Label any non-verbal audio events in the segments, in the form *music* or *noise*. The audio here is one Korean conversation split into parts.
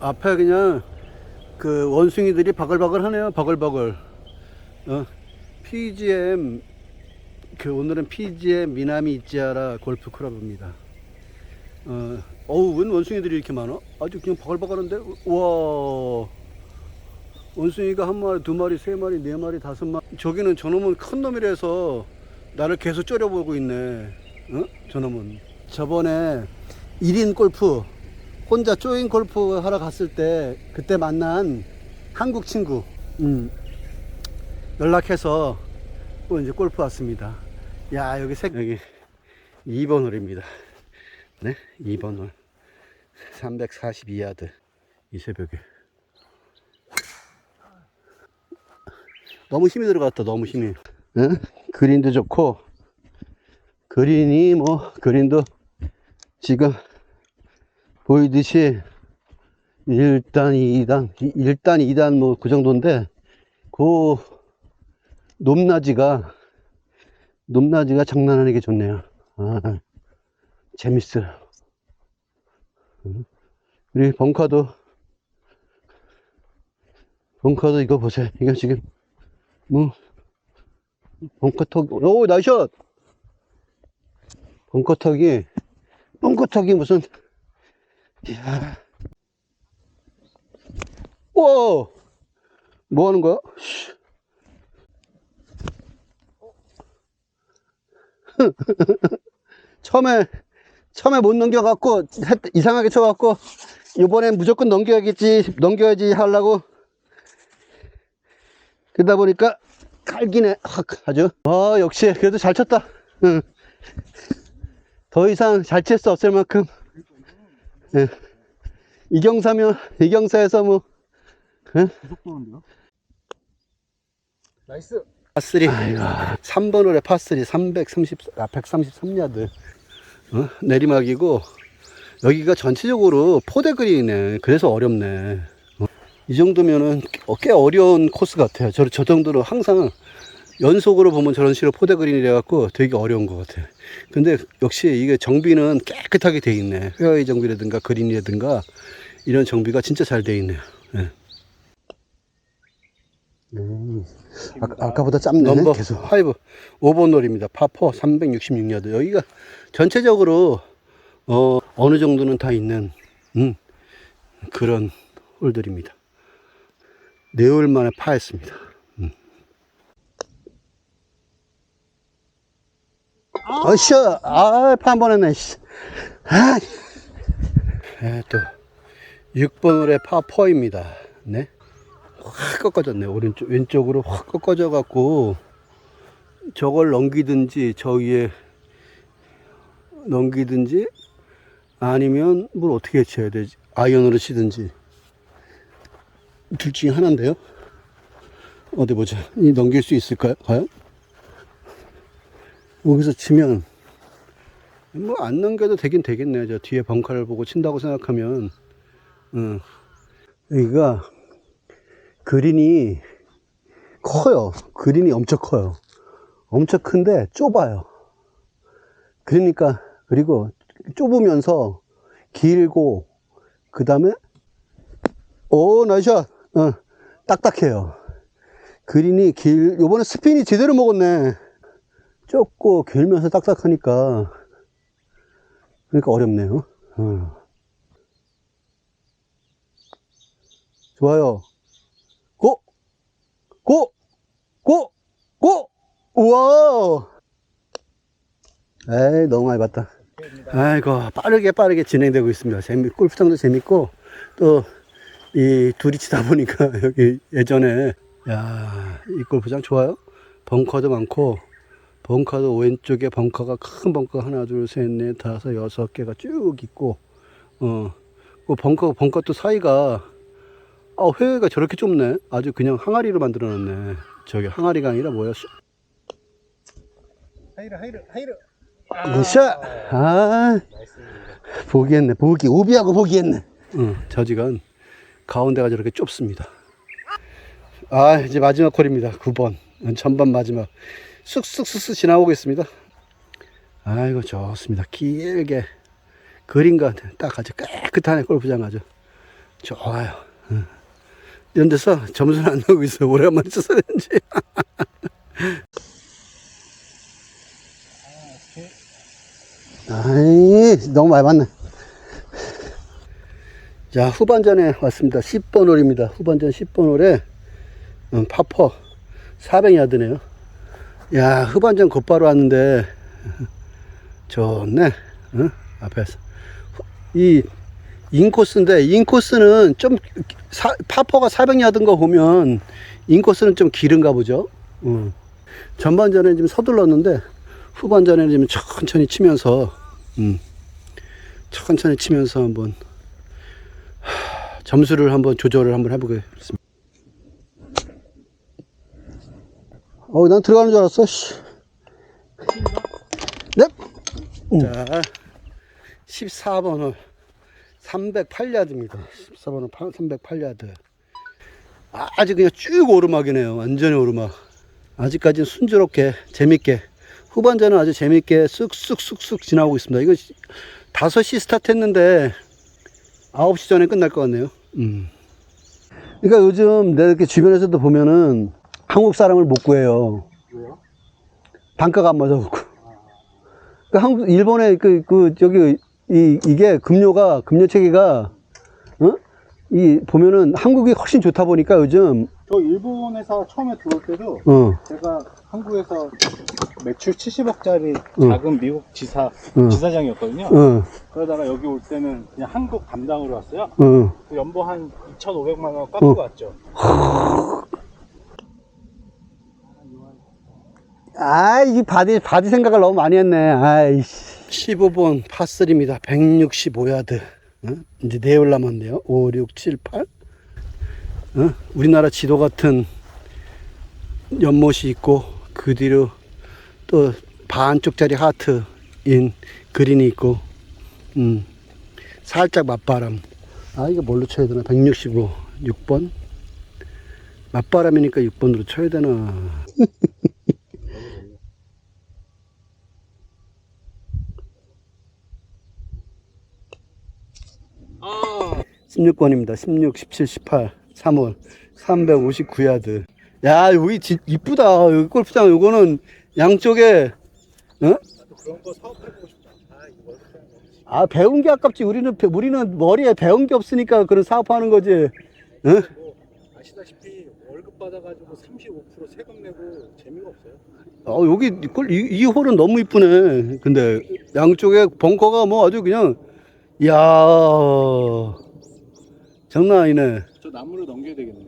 앞에 그냥 그 원숭이들이 바글바글 하네요. 바글바글. 어, PGM 그 오늘은 PGM 미나미 이지아라 골프 클럽입니다. 어, 어우, 웬 원숭이들이 이렇게 많아? 아주 그냥 바글바글한데? 와. 원숭이가 한 마리, 두 마리, 세 마리, 네 마리, 다섯 마리. 저기는 저놈은 큰 놈이라서 나를 계속 째려보고 있네. 어? 저놈은. 저번에 1인 골프, 혼자 조인 골프 하러 갔을 때, 그때 만난 한국 친구, 음, 연락해서 또 이제 골프 왔습니다. 야, 여기 색, 여기 2번 홀입니다. 네, 2번 홀. 342야드. 이 새벽에. 너무 힘이 들어갔다, 너무 힘이. 응? 그린도 좋고, 그린이 뭐, 그린도 지금 보이듯이 1단, 2단, 1단, 2단 뭐 그 정도인데, 그 높낮이가, 높낮이가 장난 아니게 좋네요. 아, 재밌어요. 응? 그리고 벙커도, 벙커도 이거 보세요. 이거 지금, 뭐, 벙커턱, 오, 나이샷! 벙커턱이, 벙커턱이 무슨, 이야. 우와! 뭐 하는 거야? 씨. *laughs* 처음에, 처음에 못 넘겨갖고, 했- 이상하게 쳐갖고, 이번엔 무조건 넘겨야겠지, 넘겨야지 하려고. 그러다 보니까, 깔기네, 확, 아주. 아, 역시, 그래도 잘 쳤다. 응. 더 이상 잘 칠 수 없을 만큼. 예. 이경사면, 이경사에서 뭐, 예? 나이스. 파3. 아이고. 3번 홀에 파3 330, 아, 133야드. 어? 내리막이고, 여기가 전체적으로 포대그린이네. 그래서 어렵네. 어? 이 정도면은 꽤 어려운 코스 같아요. 저, 저 정도로 항상 연속으로 보면 저런 식으로 포대그린이 돼갖고 되게 어려운 것 같아요. 근데 역시 이게 정비는 깨끗하게 돼 있네. 페어웨이 정비라든가 그린이라든가 이런 정비가 진짜 잘 돼 있네요. 예. 음, 아, 아까보다 짧네. 넘버 계속. 5, 5번 홀입니다. 파4 366야드. 여기가 전체적으로 어, 어느 정도는 다 있는 음, 그런 홀들입니다. 네홀 만에 파했습니다. 어쌰! 아, 번 했네, 씨. 아, 예, 또, 6번 홀의 파4입니다. 네. 확 꺾어졌네. 오른쪽, 왼쪽으로 확 꺾어져 갖고, 저걸 넘기든지, 저 위에 넘기든지, 아니면 뭘 어떻게 쳐야 되지? 아이언으로 치든지. 둘 중에 하나인데요? 어디 보자. 이 넘길 수 있을까요? 과연? 여기서 치면, 뭐 안 넘겨도 되긴 되겠네요. 저 뒤에 벙커를 보고 친다고 생각하면, 응. 여기가 그린이 커요. 그린이 엄청 커요. 엄청 큰데 좁아요. 그러니까, 그리고 좁으면서 길고, 그 다음에, 오, 나이샷! 어, 딱딱해요. 그린이 길, 요번에 스핀이 제대로 먹었네. 좁고 길면서 딱딱하니까, 그러니까 어렵네요. 어. 좋아요. 고! 고! 고! 고! 우와! 에이, 너무 많이 봤다. 아이고, 빠르게 빠르게 진행되고 있습니다. 재미, 골프장도 재밌고, 또, 이 둘이 치다 보니까 *laughs* 여기 예전에, 야, 이 골프장 좋아요? 벙커도 많고, 벙커도 왼쪽에 벙커가 큰 벙커 하나, 둘, 셋, 넷, 다섯, 여섯 개가 쭉 있고, 어, 그 벙커, 벙커 또 사이가, 아, 회가 저렇게 좁네. 아주 그냥 항아리로 만들어 놨네. 저기 항아리가 아니라 뭐야? 수- 하이르 하이르 하이르. 으쌰! 아, 나이스. 보기했네. 보기. 오비하고 보기했네. 응, 저지간 가운데가 저렇게 좁습니다. 아, 이제 마지막 콜입니다. 9번. 전반 마지막. 쑥쑥쑥쑥 지나오고 있습니다. 아이고, 좋습니다. 길게. 그림과 딱 아주 깨끗하네, 골프장 아주. 좋아요. 응. 이런 데서 점수는 안 나오고 있어요. 오랜만에 써서 그런지. 아이, 너무 많이 봤네. 자, 후반전에 왔습니다. 10번 홀입니다. 후반전 10번 홀에, 음, 파퍼 400야드네요. 야, 후반전 곧바로 왔는데, 좋네. 응? 앞에서. 이, 인코스인데, 인코스는 좀, 사, 파퍼가 400야드인 거 보면, 인코스는 좀 길은가 보죠. 응. 전반전에 좀 서둘렀는데, 후반전에는 좀 천천히 치면서, 음, 천천히 치면서 한번, 하, 점수를 한번 조절을 한번 해보겠습니다. 어, 난 들어가는 줄 알았어, 씨. 네? 자, 14번 홀. 308야드입니다. 14번 홀 308야드. 아주 그냥 쭉 오르막이네요. 완전히 오르막. 아직까지는 순조롭게, 재밌게. 후반전은 아주 재밌게 쑥쑥쑥쑥 지나고 있습니다. 이거 5시 스타트 했는데 9시 전에 끝날 것 같네요. 음. 그러니까 요즘 내가 이렇게 주변에서도 보면은 한국 사람을 못 구해요. 왜요? 단가가 안 맞아 갖고. 그 한국, 일본의 그, 그, 저기, 이, 이게 금료가, 금료 체계가, 어? 이, 보면은 한국이 훨씬 좋다 보니까 요즘, 저 일본 회사 처음에 들어올 때도 어, 제가 한국에서 매출 70억짜리 응. 작은 미국 지사 응. 지사장이었거든요. 어, 그러다가 여기 올 때는 그냥 한국 담당으로 왔어요. 어. 그 연봉 한 2,500만 원 깎고 어. 왔죠. 아, 이 바디, 바디 생각을 너무 많이 했네. 아이씨. 15번 파3입니다. 165야드. 어? 이제 네홀 남았네요. 5, 6, 7, 8. 어? 우리나라 지도 같은 연못이 있고, 그 뒤로 또 반쪽짜리 하트인 그린이 있고, 음, 살짝 맞바람. 아, 이거 뭘로 쳐야 되나? 165, 6번? 맞바람이니까 6번으로 쳐야 되나? *laughs* 16번입니다. 16, 17, 18, 3월 359야드. 야, 여기 진 이쁘다. 여기 골프장 요거는 양쪽에 어? 아, 아, 배운 게 아깝지. 우리는 배- 우리는 머리에 배운 게 없으니까 그런 사업하는 거지. 어? 뭐 아시다시피 월급 받아가지고 35% 세금 내고 재미가 없어요. 어, 여기 골- 이, 이 홀은 너무 이쁘네. 근데 양쪽에 벙커가 뭐 아주 그냥 야 장난 아니네. 저 나무를 넘겨야 되겠네요.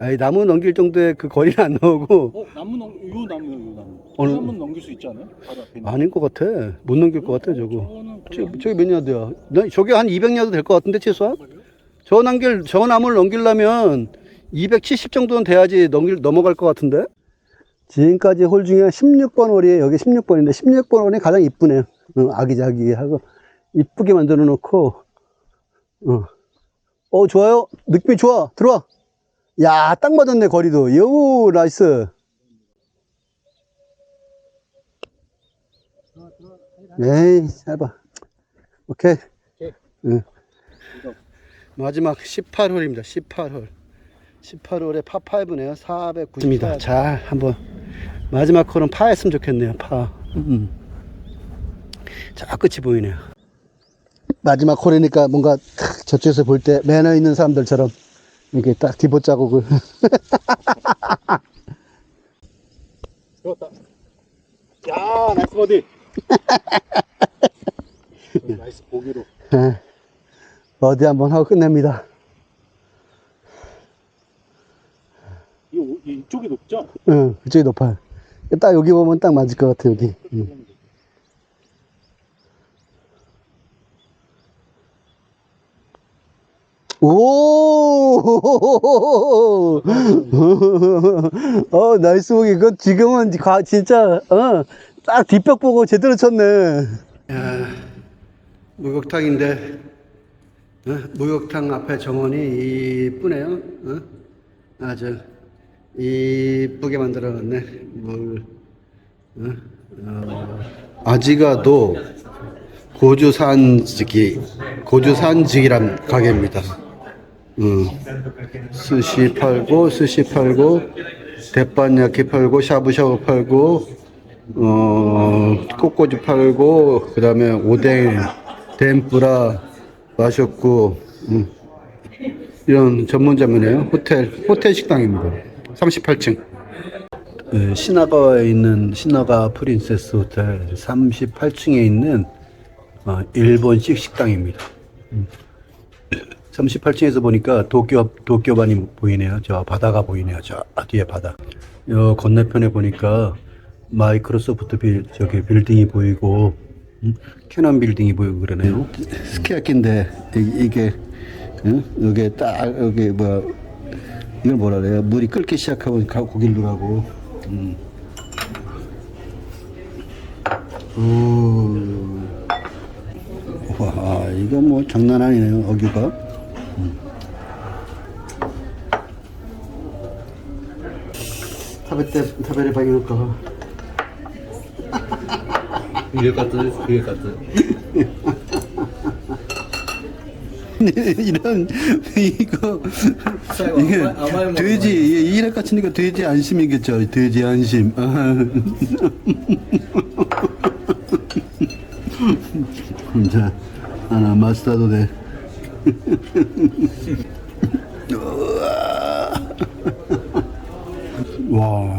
아니 나무 넘길 정도의 그 거리는 안 나오고 어, 나무 넘, 요 나무요, 요 나무. 어느- 이 나무는 넘길 수 있지 않아요? 바로 앞에 있는. 아닌 것 같아. 못 넘길 것 같아 저거. 저거는 거의 저, 저기 몇 야드야? 나 저게 한 200야드 될 것 같은데 최소한? 저 남길 저 나무를 넘기려면 270 정도는 돼야지 넘길 넘어갈 것 같은데? 지금까지 홀 중에 16번 홀이에요. 여기 16번인데 16번 홀이 가장 이쁘네요. 어, 아기자기하고 이쁘게 만들어 놓고 어. 어 좋아요. 느낌이 좋아. 들어와. 야, 딱 맞았네 거리도. 요 나이스. 에이. 오케이. 오케이. 응. 마지막 18홀입니다. 18홀. 18홀에 파5네요. 490입니다. 자, 한번 마지막 홀은 파했으면 좋겠네요. 파. 음. 자, 끝이 보이네요. 마지막 홀이니까 뭔가 탁 저쪽에서 볼 때 매너 있는 사람들처럼 이렇게 딱 디봇 자국을 들어왔다. 야, 나이스 버디. *laughs* 나이스 보기로. 예. 어디 한번 하고 끝냅니다. 이, 오- 이쪽이 높죠? 응, 그쪽이 높아요. 딱 여기 보면 딱 맞을 것 같아, 여기. 응. 오! *laughs* 어, 나이스 보기. 그 지금은 가, 진짜, 어, 딱 뒷벽 보고 제대로 쳤네. 야, 목욕탕인데, 어? 목욕탕 앞에 정원이 이쁘네요. 어? 아주 이쁘게 만들어 놨네. 물, 어? 어, 아지가도 고주산지기, 고주산지기란 가게입니다. 어, 스시 팔고 스시 팔고 대판야끼 팔고 샤브샤브 팔고 어 꼬꼬지 팔고 그 다음에 오뎅 덴뿌라 마셨고 음, 이런 전문점이네요. 호텔 호텔 식당입니다. 38층. 네, 신화가에 있는 신화가 프린세스 호텔 38층에 있는 어, 일본식 식당입니다. 38층에서 보니까 도쿄 도쿄반이 보이네요. 저 바다가 보이네요. 저 뒤에 바다. 요 건너편에 보니까 마이크로소프트 빌 저기 빌딩이 보이고 음, 캐논 빌딩이 보이고 그러네요. 스키야키인데 이- 이게 응? 여기 딱 여기 뭐 이걸 뭐라 그래요? 물이 끓기 시작하면 가- 고기를 누라고. 음. 오. 와, 이거 뭐 장난 아니네요, 어규가. 타베테, 타베레 바이오카. 入れ方です入れ方 이런, 이거, 이게, 아마이 먹는 돼지, 이 이래 갇히니까 돼지 안심이겠죠, 돼지 안심. 자, 하나 마스타도 돼.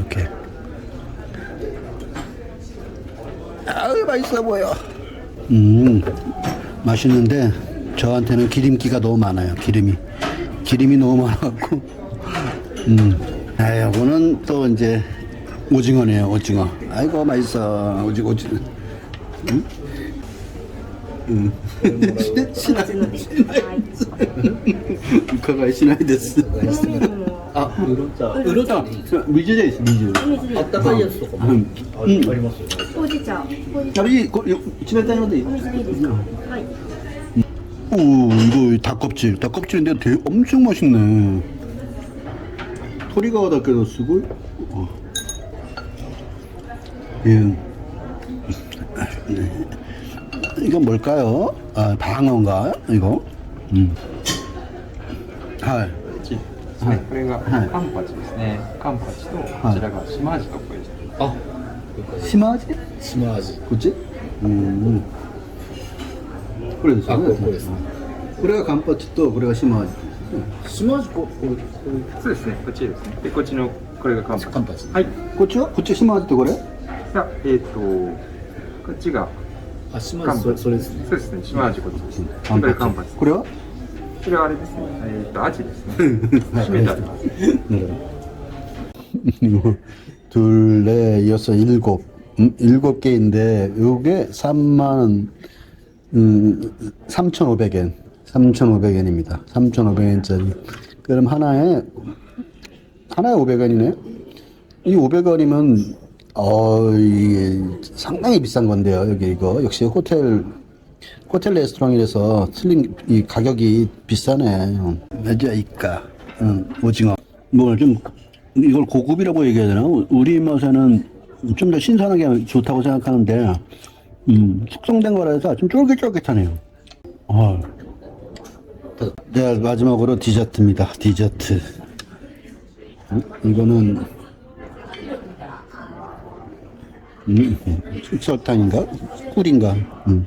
이렇게. 아유, 맛있어 보여. 음, 맛있는데, 저한테는 기름기가 너무 많아요. 기름이. 기름이 너무 많아갖고. 음. 아, 요거는 또 이제, 오징어네요, 오징어. 아이고, 맛있어. 오징어, 오징어. 음? 음. 신화, 육화가 신화이 됐어. あウロ茶ウウロタ、水じゃいです、水。あったかいやつとかも、うんあありますよねほうじ茶、ほうじ茶、 아, 이, 거, 요, 冷たいのでいいお水でいいですか。はい。 오, 이거 닭껍질. 닭껍질인데 되게 엄청 맛있네. 토리가와 닭게도 쓰고, 어. 예. 네. 이건 뭘까요? 아, 방어인가? 이거? 음. ですね、はい、これがカンパチですね、カンパチとこちらがシマアジ？とこです、あシマアジ。こっち？うん。これですよね。これですこれがカンパチとこれが島味島味こここそうですね。こっちですね。でこっちのこれがカンパチ。カンパチ。はい。こっちは？こっちシマ島味とこれ？いやえっ、とこっちがあ島味それですね。そうですね。シマアジこっちですこれカンパチこれは？これはあれですね、えっ、と、アジですね。締めてあります。 *laughs* 이거 둘, 넷, 여섯, 일곱. 음, 일곱 개인데 요게 3만 음, 3,500엔. 3,500엔입니다. 3,500엔짜리. 그럼 하나에 하나에 500원이네. 이 500원이면 어 이게 상당히 비싼 건데요. 여기 이거 역시 호텔 호텔 레스토랑이라서 틀린 이 가격이 비싸네. 메자이까 응, 오징어. 뭘좀 이걸 고급이라고 얘기해야 되나? 우리 입맛에는 좀 더 신선하게 좋다고 생각하는데 음, 숙성된 거라서 좀 쫄깃쫄깃하네요. 어. 네, 마지막으로 디저트입니다. 디저트. 음, 이거는 음, 설탕인가? 꿀인가? 음.